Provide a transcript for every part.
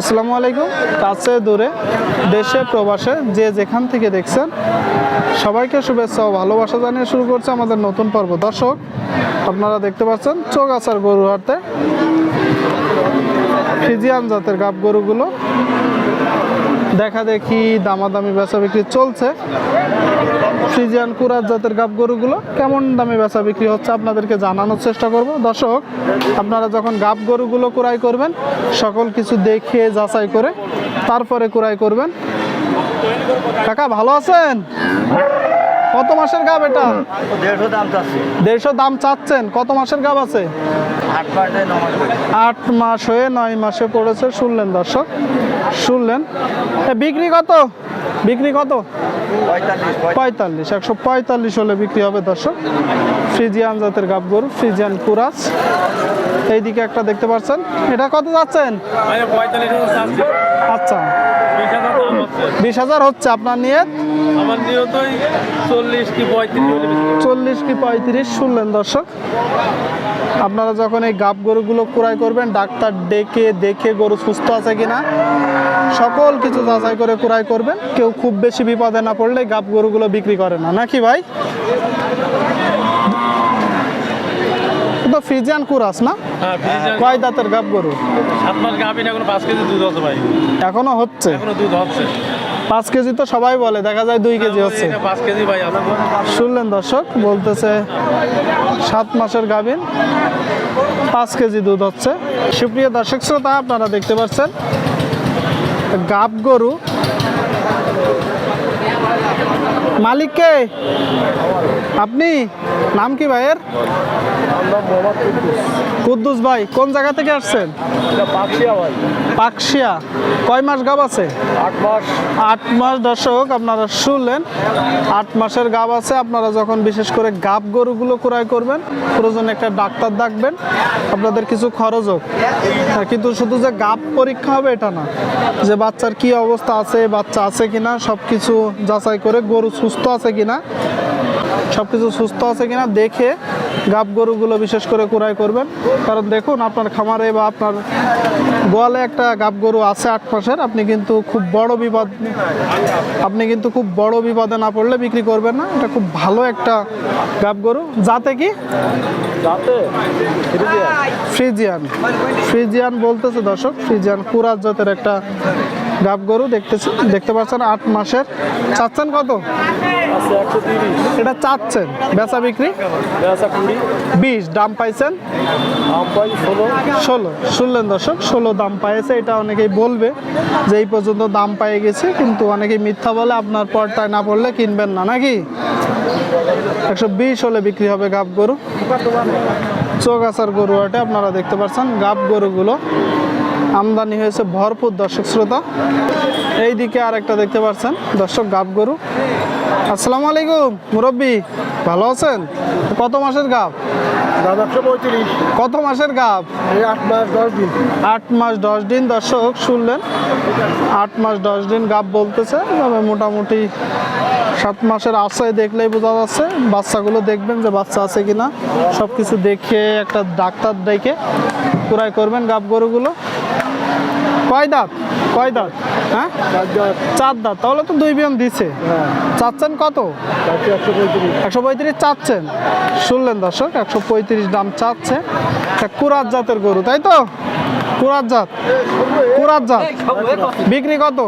আসসালামু আলাইকুম। কাছে দূরে, দেশে, প্রবাসে, যে যেখান থেকে দেখছেন, সবাইকে শুভেচ্ছা ও ভালোবাসা জানিয়ে শুরু করছে আমাদের নতুন পর্ব। দর্শক, আপনারা দেখতে পাচ্ছেন চোখ চৌগাছার গরু হাটে ফিজিয়ান জাতের গাব গরুগুলো। দেখা দেখি দামাদামি বেচা বিক্রি চলছে। ফ্রিজিয়ান কুরাত জাতের গাব গরুগুলো কেমন দামি বেচা বিক্রি হচ্ছে আপনাদেরকে জানানোর চেষ্টা করব। দর্শক, আপনারা যখন গাব গরুগুলো ক্রয় করবেন, সকল কিছু দেখে যাচাই করে তারপরে ক্রয় করবেন। কাকা, ভালো আছেন? কত মাসের গাব এটা? দেড়শো দাম চাচ্ছে। দেড়শো দাম চাচ্ছেন। কত মাসের গাব আছে? আট মাস হয়ে নয় মাসে পড়েছে শুনলেন দর্শক শুনলেন। এ, বিক্রি কত? বিক্রি কত? পঁয়তাল্লিশ একশো পঁয়তাল্লিশ হলে বিক্রি হবে দর্শক। ফ্রিজিয়ান জাতের গাব গরু ফ্রিজিয়ান কুরাস। এইদিকে একটা দেখতে পাচ্ছেন। এটা কত যাচ্ছেন? চাচ্ছি আচ্ছা। বিশ হাজার হচ্ছে আপনার নিয়ে আমার নিয়তই চল্লিশ কি পঁয়ত্রিশ। চল্লিশ কি পঁয়ত্রিশ শুনলেন দর্শক? আপনারা যখন এই গাব গরুগুলো ক্রয় করবেন ডাক্তার ডেকে দেখে গরু সুস্থ আছে কিনা সকল কিছু যাচাই করে ক্রয় করবেন। কেউ খুব বেশি বিপদে না পড়লে গাব গরুগুলো বিক্রি করে না। নাকি ভাই? ফ্রিজিয়ান কুরাস না? হ্যাঁ কয় দাঁতের গাব গরু? সাত মাস গাভিন এখন পাঁচ কেজি দুধ হচ্ছে ভাই। এখনও হচ্ছে? এখনও দুধ হচ্ছে। পাঁচ কেজি তো সবাই বলে দেখা যায় দুই কেজি হচ্ছে। আছে শুনলেন দর্শক বলতেছে সাত মাসের গাভিন পাঁচ কেজি দুধ হচ্ছে। সুপ্রিয় দর্শক শ্রোতা আপনারা দেখতে পাচ্ছেন গাব গরু মালিককে? আপনি? নাম কি ভাইয়ের? কুদ্দুস ভাই, কোন জায়গা থেকে আসছেন? পাকশিয়া। কয় মাস গাব আছে? আট মাস, দর্শক, আপনারা শুনলেন। আট মাসের গাব আছে। আপনারা যখন বিশেষ করে গাব গরুগুলো ক্রয় করবেন, প্রয়োজন একটা ডাক্তার ডাকবেন। আপনাদের কিছু খরচ হোক। কিন্তু শুধু যে গাব পরীক্ষা হবে, এটা না। যে বাচ্চার কি অবস্থা আছে, বাচ্চা আছে কিনা সব কিছু যাচাই করে গরু সুস্থ আছে কিনা? সব কিছু সুস্থ আছে কিনা দেখে গাব গরুগুলো বিশেষ করে ক্রয় করবেন। কারণ দেখুন আপনার খামারে বা আপনার গোয়ালে একটা গাব গরু আছে আট মাসের আপনি কিন্তু খুব বড় বিপদ আপনি কিন্তু খুব বড় বিপদে না পড়লে বিক্রি করবেন না। এটা খুব ভালো একটা গাব গরু। যাতে কি? ফ্রিজিয়ান। ফ্রিজিয়ান। বলতেছে দর্শক ফ্রিজিয়ান কুরাজ জাতের একটা গাব গরু দেখতেছি দেখতে পাচ্ছেন আট মাসের। চাচ্ছেন কত? এটা চাচ্ছেন। বেচা বিক্রি? বিশ। দাম পাইছেন? ষোলো। শুনলেন দর্শক, ষোলো দাম পাইছে। এটা অনেকেই বলবে যে এই পর্যন্ত দাম পেয়ে গেছে, কিন্তু অনেকেই মিথ্যা বলে আপনার পর্দায় না পড়লে কিনবেন না, নাকি? একশো বিশ হলে বিক্রি হবে গাব গরু। চোখ আসার গরু হাটে আপনারা দেখতে পাচ্ছেন গাব গরুগুলো। আমদানি হয়েছে ভরপুর দর্শক শ্রোতা। এই দিকে আর একটা দেখতে পাচ্ছেন দর্শক গাব গরু। আসসালামু আলাইকুম মুরব্বী ভালো আছেন? কত মাসের গাব? কত মাসের গাব? আট মাস দশ দিন। আট মাস দশ দিন দর্শক শুনলেন। আট মাস দশ দিন গাব বলতেছে তবে মোটামুটি সাত মাসের আশায় দেখলেই বোঝা যাচ্ছে বাচ্চাগুলো দেখবেন যে বাচ্চা আছে কিনা। সব কিছু দেখে একটা ডাক্তার ডেকে ক্রয় করবেন গাব গরুগুলো। কয় দাঁত? কয় দাঁত? হ্যাঁ? চার দাঁত। তাহলে তো দুই বিয়ন দিছে। চাচ্ছেন কত? একশো পঁয়ত্রিশ। চাচ্ছেন। শুনলেন দর্শক একশো পঁয়ত্রিশ দাম চাচ্ছে। কুরাত জাতের গরু তাই তো? কুরাত জাত। কুরাত জাত। বিক্রি কত?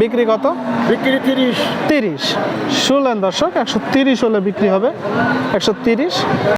বিক্রি কত? বিক্রি তিরিশ। তিরিশ। শুনলেন দর্শক একশো তিরিশ হলে বিক্রি হবে। একশো তিরিশ।